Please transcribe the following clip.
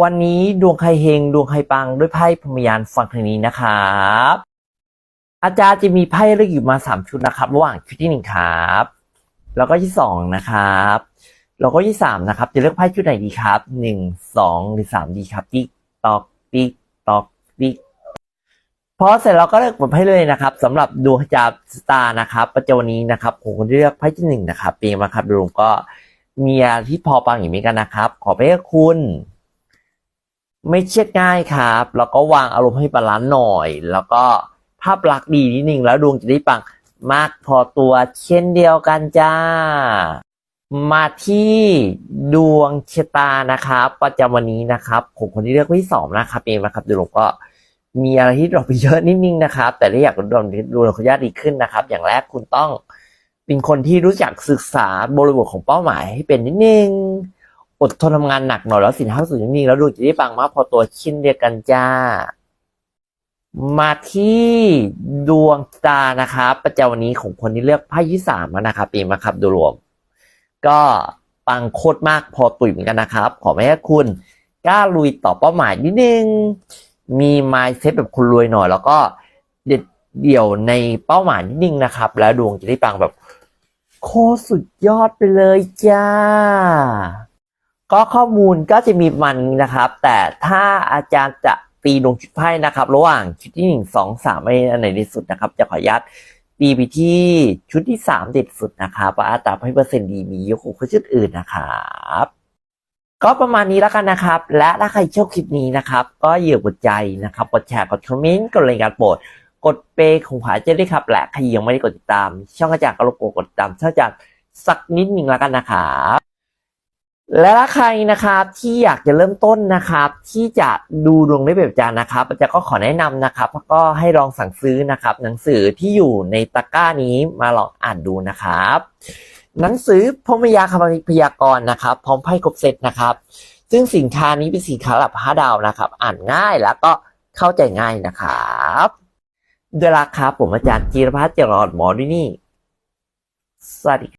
วันนี้ดวงใครเฮงดวงใครปังด้วยไพ่พมยานฟังทางนี้นะครับ อาจารย์จะมีไพ่เลือกอยู่มาสามชุดนะครับ ระหว่างชุดที่หนึ่งครับ แล้วก็ที่สองนะครับ แล้วก็ที่สามนะครับ จะเลือกไพ่ชุดไหนดีครับหนึ่งสองหรือสามดีครับติ๊กตอกติ๊กตอกติ๊กพอเสร็จเราก็เลือกบทไพ่เลยนะครับสำหรับดวงขจาสตาร์นะครับ ประจำวันนี้นะครับผมคนที่เลือกไพ่ที่หนึ่งนะครับเป็นมาครับดวงก็มีที่พอปังอย่างนี้กันนะครับ ขอไปให้คุณ ไม่เครียดง่ายครับ แล้วก็วางอารมณ์ให้บาลานซ์หน่อย แล้วก็ภาพลักษณ์ดีนิดนึงแล้วดวงจะได้ปังมากพอตัวเช่นเดียวกันจ้า มาที่ดวงชะตานะครับ ประจำวันนี้นะครับผมคนที่เลือกว้ที่สองนะครับเองนะครับดวงก็มีอะไรที่ดรอปไปเยอะนิดนึงนะครับ แต่ถ้าอยากดวงดวงขออนุญาตดีขึ้นนะครับ อย่างแรกคุณต้องเป็นคนที่รู้จักศึกษาบริบทของเป้าหมายให้เป็นนิดนึง อดทนทำงานหนักหน่อยแล้วสินค้าสุดนิ่งแล้วดวงจะได้ปังมากพอตัวช่นเดียวกันจ้า มาที่ดวงตานะครับ ประจำวันนี้ของคนที่เลือกไพ่ที่สามนะครับปีมาครับโดยรวม ก็ปังโคตรมากพอตุยเหมือนกันนะครับ ขอไม่ให้คุณกล้าลุยต่อเป้าหมายนิดนึง มีไมายเซตแบบคนรวยหน่อย แล้วก็เด็ดเดี่ยวในเป้าหมายนิดนึงนะครับ แล้วดวงจะได้ปังแบบ โคตรสุดยอดไปเลยจ้า ก็ข้อมูลก็จะมีมันนะครับ แต่ถ้าอาจารย์จะตีดวงชุดไพ่นะครับ ระหว่างชุดที่หนึ่งสองสามไอันไหนดีสุดนะครับ จะขออนุญาตตีไปที่ชุดที่สามเด็ดสุดนะครับว่าอัตราให้เปอร์เซ็นต์ดีมียกว่าชุดอื่นนะครับก็ประมาณนี้แล้วกันนะครับ และถ้าใครชอบคลิปนี้นะครับ ก็อย่ากดใจนะครับ กดแชร์ กดคอมเมนต์ กดรายการโปรด กดเปย์ของขวาจะได้ครับ และใครยังไม่ได้กดติดตาม ช่องอาจารย์ก็รบกวนกดติดตามช่องอาจารย์สักนิดหนึ่งแล้วกันนะครับ และถ้าใครนะครับที่อยากจะเริ่มต้นนะครับ ที่จะดูดวงได้แบบอาจารย์นะครับอาจารย์ก็ขอแนะนำนะครับแล้วก็ให้ลองสั่งซื้อนะครับ หนังสือที่อยู่ในตะกร้านี้มาลองอ่านดูนะครับ หนังสือพมยาคำพยากรณ์นะครับ พร้อมไพ่ครบเซตนะครับ ซึ่งสินค้านี้เป็นสินค้าระดับ5ดาวนะครับ อ่านง่ายแล้วก็เข้าใจง่ายนะครับด้วยราคาผมอาจารย์จีรพัฒน์เจริญหมอดินี่สวัสดี